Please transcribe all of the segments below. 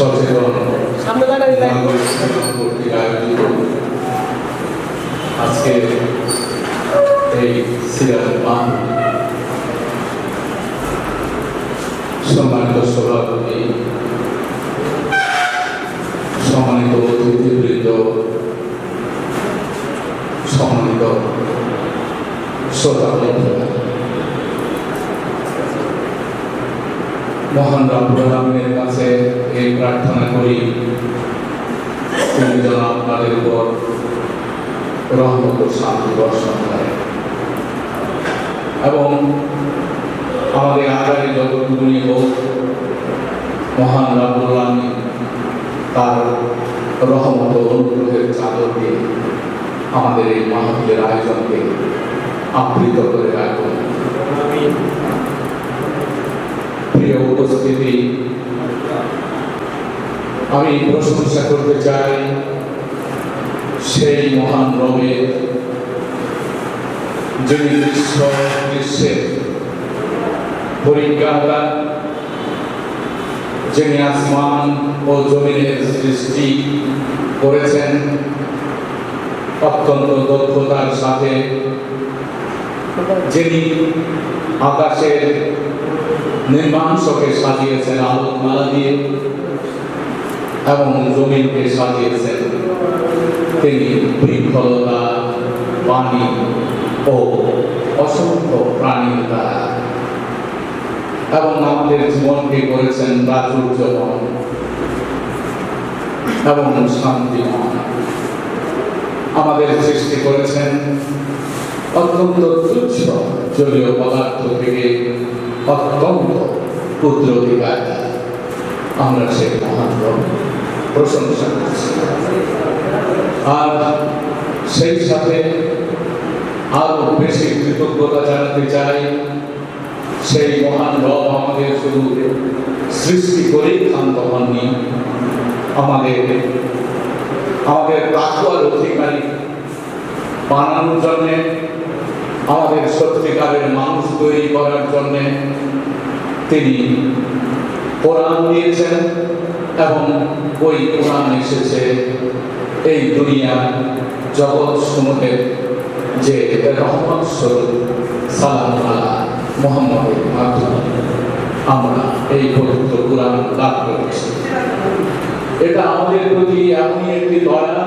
সচেতন আজকে এই সিরাজ পান সম্মানিত সভাপতি সম্মানিত অতিথিবৃন্দ সম্মানিত শ্রোতা বন্ধুরা মহান আলমের কাছে এই প্রার্থনা করি। তিনি যেন আপনাদের উপর রহমত শান্তি বর্ষণ করেন। এবং আমাদের আগামী যতটুকুনি হোক, মহান রাবুল আলমী তার রহমত অনুগ্রহের চাদর দিয়ে আমাদের এই মাহফিলের আয়োজনকে আবৃত করে রাখুন। প্রিয় উপস্থিতি, আমি প্রশংসা করতে চাই সেই মহান রবের, যিনি বিশ্ব বিশ্বের পরিজ্ঞাতা, যিনি আসমান ও জমিনের সৃষ্টি করেছেন, অত্যন্ত দক্ষতার সাথে, যিনি আকাশের নির্মাংসকে সাজিয়েছেন আলোকমালা দিয়ে এবং জমিনকে সাজিয়েছেন। তিনি বৃক্ষলতা পানি ও অসংখ্য প্রাণীর দ্বারা এবং আমাদের জীবনকে করেছেন প্রাচুর্যময় এবং শান্তিময় আমাদের সৃষ্টি করেছেন অত্যন্ত তুচ্ছ জলীয় পদার্থ থেকে অত্যন্ত ক্ষুদ্র অধিকার আমরা সেই মহান প্রশংসা করছি। আর সেই সাথে আরও বেশি কৃতজ্ঞতা জানাতে চাই, সেই মহান রব আমাদের শুধু সৃষ্টি করেই ক্ষান্ত হননি আমাদের আমাদের তাকুয়ার অধিকারী বানানোর জন্যে আমাদের সত্যিকারের মানুষ তৈরি করার জন্যে তিনি কোরআন দিয়েছেন এবং ওই কোরআন এসেছে এই দুনিয়া জগৎ সমূহের যে রহমত স্বরূপ সালাম আলা মোহাম্মদের মাধ্যমে আমরা এই পবিত্র কোরআন লাভ করেছি। এটা আমাদের প্রতি এমনই একটি দয়া,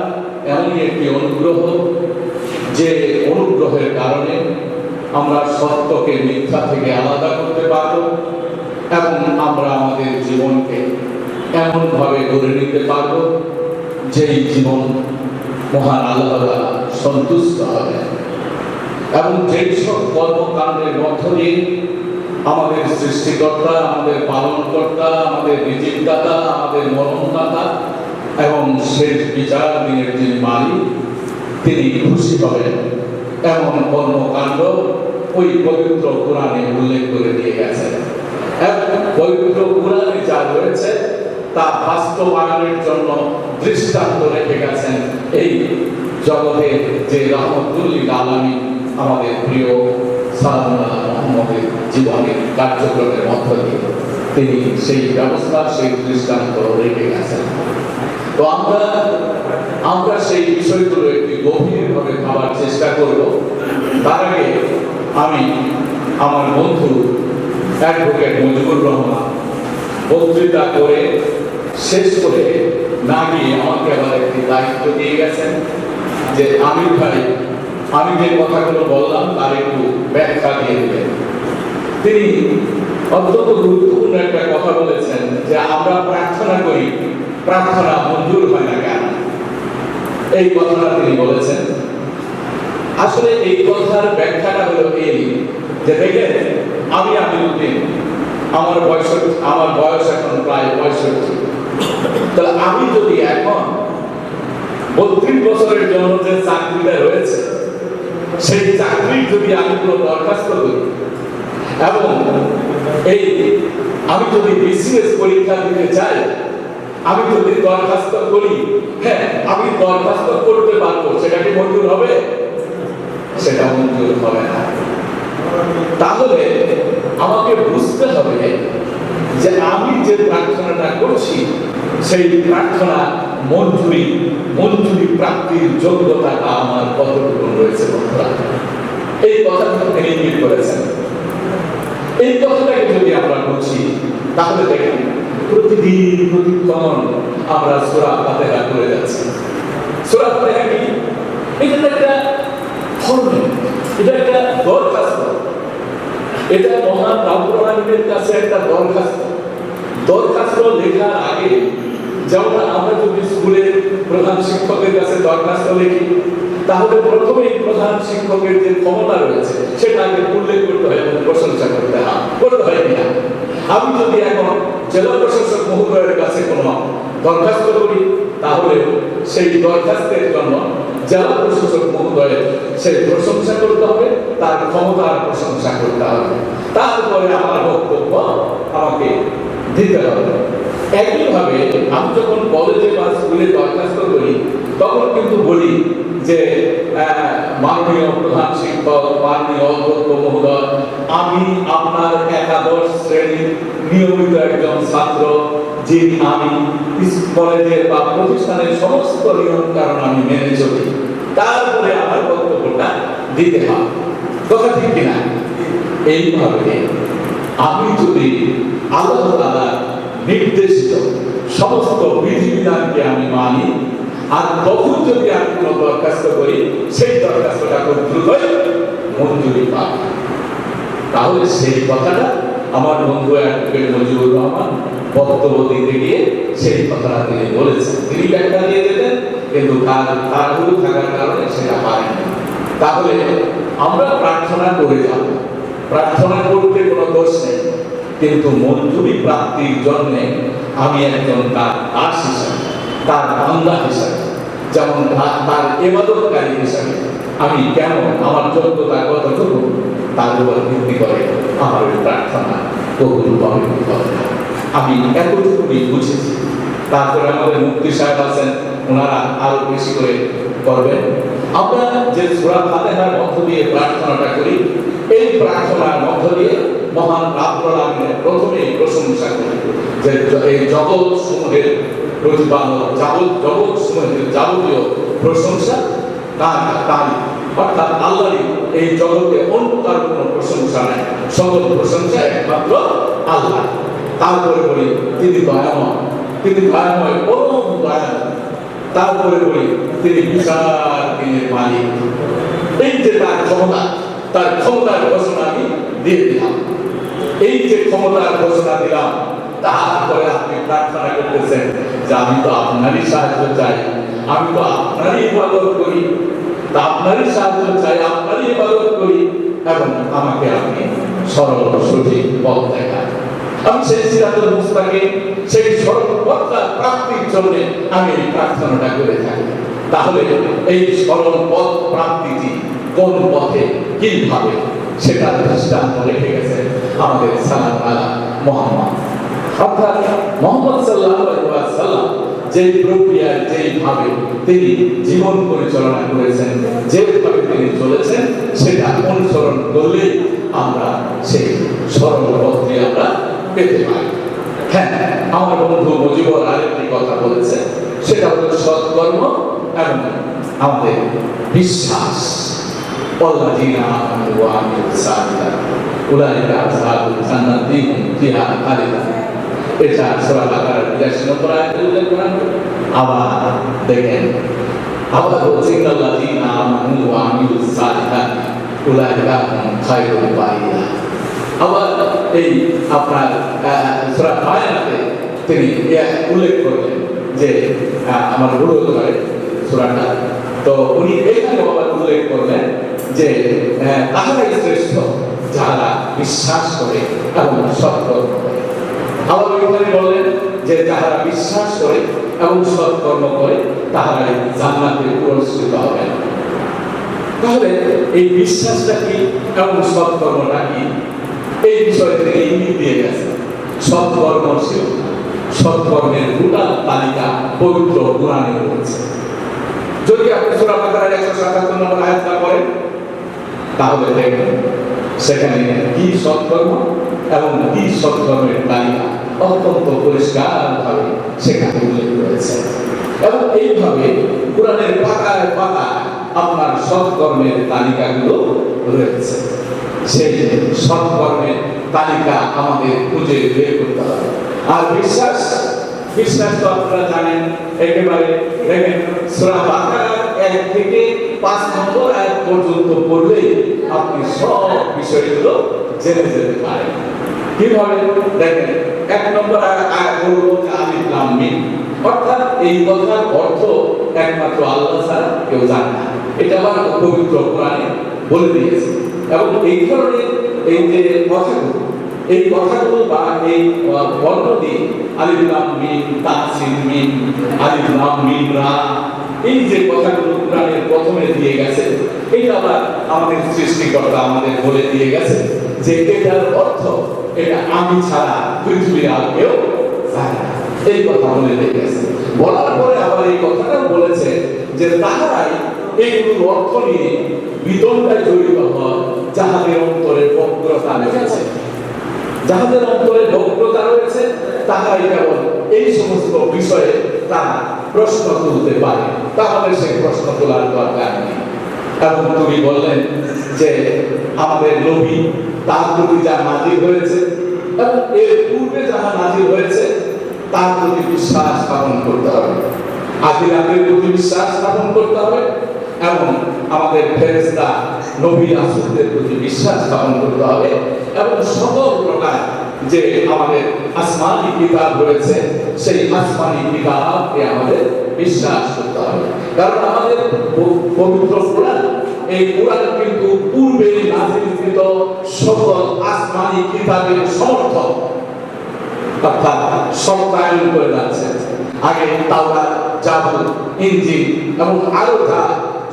এমনই একটি অনুগ্রহ যে অনুগ্রহের কারণে আমরা সত্যকে, মিথ্যা থেকে আলাদা করতে পারব এবং আমরা আমাদের জীবনকে এমনভাবে গড়ে নিতে পারব যেই জীবন মহান আল্লাহ সন্তুষ্ট হবে। এবং যেই সব কর্মকাণ্ডের মধ্য দিয়ে আমাদের সৃষ্টিকর্তা, আমাদের পালনকর্তা, আমাদের রিজিকদাতা আমাদের মরণদাতা এবং শেষ বিচার দিনের যিনি মালিক তিনি খুশি হবেন। এমন কর্মকাণ্ড ওই পবিত্র কোরআনে উল্লেখ করে দিয়ে গেছেন পবিত্র কোরআনে যা রয়েছে, তা বাস্তবায়নের জন্য দৃষ্টান্ত রেখে গেছেন এই জগতে যে রহমতুল্লিল আলমী আমাদের প্রিয় সালামুল্লাহ মোহাম্মদের জীবনের কার্যক্রমের মধ্য দিয়ে তিনি সেই ব্যবস্থা, সেই দৃষ্টান্ত রেখে গেছেন। তো আমরা আমরা সেই বিষয়গুলো একটি গভীরভাবে ভাবার চেষ্টা করব তার আগে আমি আমার বন্ধু অ্যাডভোকেট মুজিবুর রহমান বক্তৃতা করে শেষ করে না গিয়ে আমাকে আবার একটি দায়িত্ব দিয়ে গেছেন যে আমির ভাই, আমি যে কথাগুলো বললাম তার একটু ব্যাখ্যা দিয়ে দেবেন। তিনি অত্যন্ত গুরুত্বপূর্ণ একটা কথা বলেছেন যে আমরা প্রার্থনা করি, প্রার্থনা মঞ্জুর হয় না কেন? এই কথাটা তিনি বলেছেন। আসলে এই কথার ব্যাখ্যাটা হলো এই যে দেখেন আমি আমিরুদ্দিন। আমার বয়স আমার বয়স এখন প্রায় পঁয়ষট্টি। তাহলে আমি যদি এখন বত্রিশ বছরের জন্য যে চাকরিটা রয়েছে, সেই চাকরির যদি আমি কোনো দরখাস্ত করি, এবং এই আমি যদি বিসিএস পরীক্ষা দিতে চাই, আমি যদি দরখাস্ত করি হ্যাঁ আমি দরখাস্ত করতে পারব, সেটা কি মঞ্জুর হবে? সেটা মঞ্জুর হবে না। তাহলে আমাকে বুঝতে হবে যে আমি যে প্রার্থনাটা করছি, সেই প্রার্থনা মঞ্জুরি মঞ্জুরি প্রাপ্তির যোগ্যতা আমার কতটুকু রয়েছে এই কথাটা তিনি ইঙ্গিত করেছেন। এই কথাটাকে যদি আমরা বুঝি, তাহলে দেখেন, প্রতিদিন প্রতিক্ষণ আমরা সুরা ফাতেহা করে যাচ্ছি। সুরা ফাতেহা এটা একটা এটা একটা দরখাস্ত। এটা মহান রাবুল আলমীর কাছে একটা দরখাস্ত। দরখাস্ত লেখার আগে যেমন আমরা যদি স্কুলের প্রধান শিক্ষকের কাছে দরখাস্ত লিখি, তাহলে প্রথমেই প্রধান শিক্ষকের যে ক্ষমতা রয়েছে, সেটা আগে উল্লেখ করতে হয় এবং প্রশংসা করতে হয়। করতে হয় কিনা আমি যদি এখন জেলা প্রশাসক মহোদয়ের কাছে কোনো দরখাস্ত করি, তাহলে সেই দরখাস্তের জন্য জেলা প্রশাসক মহোদয়ের সেই প্রশংসা করতে হবে, তার ক্ষমতার প্রশংসা করতে হবে। তারপরে আমার বক্তব্য আমাকে দিতে হবে। একইভাবে আমি যখন কলেজে বা স্কুলে দরখাস্ত করি, তখন কিন্তু বলি যে মাননীয় প্রধান শিক্ষক, মাননীয় অধ্যক্ষ মহোদয়, আমি আপনার একাদশ শ্রেণির নিয়মিত একজন ছাত্র যিনি আমি কলেজের বা প্রতিষ্ঠানের সমস্ত নিয়ম কারণ আমি মেনে চলি, তারপরে আমার বক্তব্যটা দিতে হবে কথা ঠিক কিনা? এইভাবে আমি যদি আল্লাহ তাআলা নির্দেশিত সমস্ত বিধিবিধানকে আমি মানি, আর তখন যদি আমি কোনো দরখাস্ত করি, সেই দরখাস্তটা খুব দ্রুতই মঞ্জুরি পাব। তাহলে সেই কথাটা আমার বন্ধু অ্যাডভোকেট মজিবুর রহমান বক্তব্য দিতে গিয়ে সেই কথাটা তিনি বলেছেন। তিনি ব্যাখ্যা দিয়ে দিতেন, কিন্তু তার তাড়াহুড়ো থাকার কারণে সেটা পারেনি তাহলে আমরা প্রার্থনা করে যাব। প্রার্থনা করতে কোনো দোষ নেই, কিন্তু মঞ্জুরি প্রাপ্তির জন্য আমি একজন তার দাস হিসাবে, তার বান্দা হিসাবে, যেমন তার- তার এবাদতকারী হিসাবে আমি কেন আমার যোগ্যতা কতটুকু, তার উপর ভিত্তি করে আমার প্রার্থনা কবুল হবে কি হবে না। আমি এতটুকুই বুঝেছি তারপরে আমাদের মুক্তি সাহেব আছেন, ওনারা আরও বেশি করে করবেন আমরা যে সুরা ফাতেহার মধ্য দিয়ে প্রার্থনাটা করি, এই প্রার্থনার মধ্য দিয়ে মহান রাব্বুল আলামিনের প্রথমেই প্রশংসা করি যে এই জগৎ সমূহের প্রতিপালক জগৎ জগৎ সমূহের যাবতীয় প্রশংসা, তার তার অর্থাৎ আল্লাহরই এই জগতে অন্য তার কোনো প্রশংসা নাই। সকল প্রশংসা একমাত্র আল্লাহ। তারপরে বলি, তিনি দয়াময়। তিনি দয়াময় পরম দয়াময় তারপরে বলি, তিনি বিশাল দিনের মালিক। এই যে তার ক্ষমতা, তার ক্ষমতার ঘোষণা আমি দিয়ে দিলাম। এই যে ক্ষমতার ঘোষণা দিলাম, তারপরে আপনি প্রার্থনা করতেছেন যে আমি তো আপনারই সাহায্য চাই, আমি তো আপনারই ইবাদত করি। আপনারই সাহায্য চাই, আপনারই ইবাদত করি। এবং আমাকে আপনি সরল সঠিক পথ দেখান। আমি সেই সিরাতুল মুস্তাকিম সেই সরল পথটা প্রাপ্তির জন্য আমি প্রার্থনাটা করে থাকি। তাহলে এই সরল পথ প্রাপ্তিটি কোন পথে কীভাবে? সেটা দৃষ্টান্ত রেখে গেছে আমাদের সালাম আলা মোহাম্মদ। অর্থাৎ মোহাম্মদ সাল্লাল্লাহু আলাইহি ওয়াসাল্লাম যে প্রক্রিয়ায় যেইভাবে তিনি জীবন পরিচালনা করেছেন যেভাবে তিনি চলেছেন সেটা অনুসরণ করলে আমরা সেই সরল পথটি আমরা পেতে পারি হ্যাঁ আমার বন্ধু মজিবর আরেকটি কথা বলেছে সেটা হলো সৎকর্ম এবং আমাদের বিশ্বাস والذين آمنوا وعملوا الصالحات أولئك أصحاب الجنة هم فيها خالدون এটা সূরা বাকারার 82 নম্বর উল্লেখ করা আবার দেখেন আবার বলছে ইন্নাল্লাযীনা আমানু ওয়া আমিলুস সালিহাত, উলাইকা হুম আবার এই আপনার সূরা বায়ানাতে তিনি উল্লেখ করলেন যে আমার ভুল হতে পারে সূরাটা। তো উনি এখানে আবার উল্লেখ করলেন যে তাহারাই শ্রেষ্ঠ যারা বিশ্বাস করে এবং সৎকর্ম করে। ওইখানে বললেন যে যাহারা বিশ্বাস করে এবং সৎকর্ম করে তাহারাই জান্নাতে পুরস্কৃত হবেন তাহলে এই বিশ্বাসটা কি এবং সৎকর্মটা কি? এই বিষয় থেকে ইঙ্গিত দিয়ে গেছে সৎকর্মশীল সৎকর্মের গোটা তালিকা পবিত্র কোরআনে রয়েছে। যদি আপনি সূরা বাকারার 177 নম্বর আয়াতটা পড়েন, তাহলে দেখবেন সেখানে কি সৎকর্ম এবং কি সৎকর্মের তালিকা। অত্যন্ত পরিষ্কারভাবে সেখানে উল্লেখ এবং এইভাবে কোরআনের পাতায় পাতায় আপনার সৎকর্মের তালিকাগুলো রয়েছে। সেই সৎকর্মের তালিকা আমাদের খুঁজে বের করতে হবে। আর বিশ্বাস বিশ্বাস তো আপনারা জানেন, একেবারে দেখেন সূরা বাকারার এক থেকে পাঁচ নম্বর আয়াত পর্যন্ত পড়লেই আপনি সব বিষয়গুলো জেনে যেতে পারেন। কীভাবে? দেখেন এক নম্বর আয়াত হলো আলিফ লাম মিম অর্থাৎ এই কথার অর্থ একমাত্র আল্লাহ ছাড়া কেউ জানে না। এটা আবার পবিত্র কোরআনে বলে দিয়েছে। এবং এই ধরনের এই যে কথাগুলো, এই কথাগুলো বা এই বর্ণ দিয়ে আলিফ লাম মিম তাসিন মিম, আলিফ রা, এই যে কথাগুলো কোরআনের প্রথমে দিয়ে গেছে, এটা আবার আমাদের সৃষ্টিকর্তা আমাদের বলে দিয়ে গেছে যে এটার অর্থ এটা আমি ছাড়া পৃথিবীর আর কেউ এই কথা বলে দিয়ে বলার পরে আবার এই কথাটাও বলেছে যে তাহারাই এইগুলোর অর্থ নিয়ে বিতণ্ডায় জড়িত হয়, যাহাদের অন্তরে বক্রতা রয়েছে যাহাদের অন্তরে বক্রতা রয়েছে, তাহারাই কেবল এই সমস্ত বিষয়ে তারা প্রশ্ন তুলতে পারে। তাহলে সেই প্রশ্ন তোলার দরকার নেই। এবং তুমি বললেন যে আমাদের নবী তার প্রতি যা নাজির হয়েছে এর পূর্বে যাহা নাজির হয়েছে, তার প্রতি বিশ্বাস স্থাপন করতে হবে। আখিরাতের প্রতি বিশ্বাস স্থাপন করতে হবে এবং আমাদের ফেরেশতা নবী রাসূলদের প্রতি বিশ্বাস স্থাপন করতে হবে এবং সকল প্রকার যে আমাদের আসমানি কিতাব রয়েছে, সেই আসমানি কিতাবকে আমাদের বিশ্বাস করতে হবে। কারণ আমাদের পবিত্র কোরআন এই কোরআন কিন্তু পূর্বে নাজিলকৃত সকল আসমানি কিতাবের সমর্থক। অর্থাৎ সত্যায়ন করে যাচ্ছে আগে তাওরা জাবুর ইঞ্জিল এবং আরও যা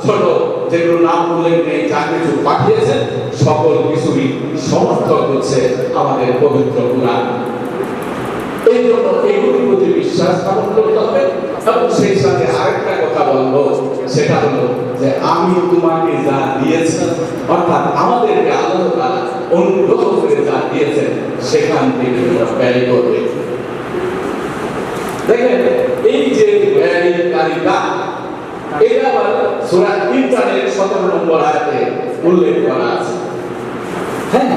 ছোট যেগুলো নাম উল্লেখ নেই, যা কিছু পাঠিয়েছেন, সকল কিছুই সমর্থক হচ্ছে আমাদের পবিত্র কোরআন। এই জন্য এগুলির প্রতি বিশ্বাস স্থাপন করতে হবে এবং সেই সাথে আরেকটা কথা বলব, সেটা হলো যে আমি তোমাকে যা দিয়েছি, অর্থাৎ আমাদেরকে আল্লাহ অনুগ্রহ করে যা দিয়েছেন, সেখান থেকে তোমরা ব্যয় করবে। দেখেন, এই যে ব্যয়কারিতা এটা আবার সূরা ইমরানের 17 নম্বর আয়াতে উল্লেখ করা আছে। হ্যাঁ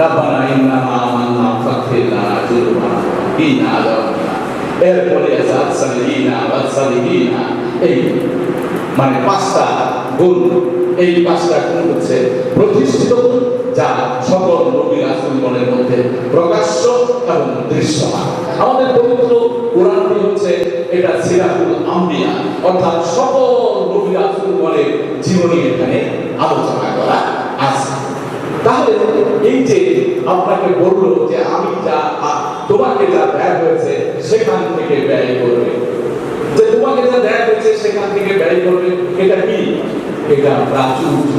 রাব্বানা ইন্নামা আমান্না ফাগফির লানা যুনুবানা ওয়াকিনা আযাবান্নার এরপরে আছে আসসালিহিনা ওয়াসসালিহিনা এই মানে পাঁচটা গুণ এই পাঁচটা গুণ হচ্ছে প্রতিষ্ঠিত গুণ যা সকল নবী রাসূলগণের মধ্যে প্রকাশ্য এবং দৃশ্যমান। আমাদের পবিত্র কোরআনটি হচ্ছে এটা সিরাতুল আম্বিয়া। অর্থাৎ সকল নবী রাসূলগণের জীবনী এখানে আলোচনা করা আছে। তাহলে এই যে আপনাকে বলল যে আমি যা তোমাকে যা ব্যয় হয়েছে সেখান থেকে ব্যয় করবে। যে তোমাকে যা ব্যয় হয়েছে সেখান থেকে ব্যয় করবে, এটা কি? এটা প্রাচুর্য।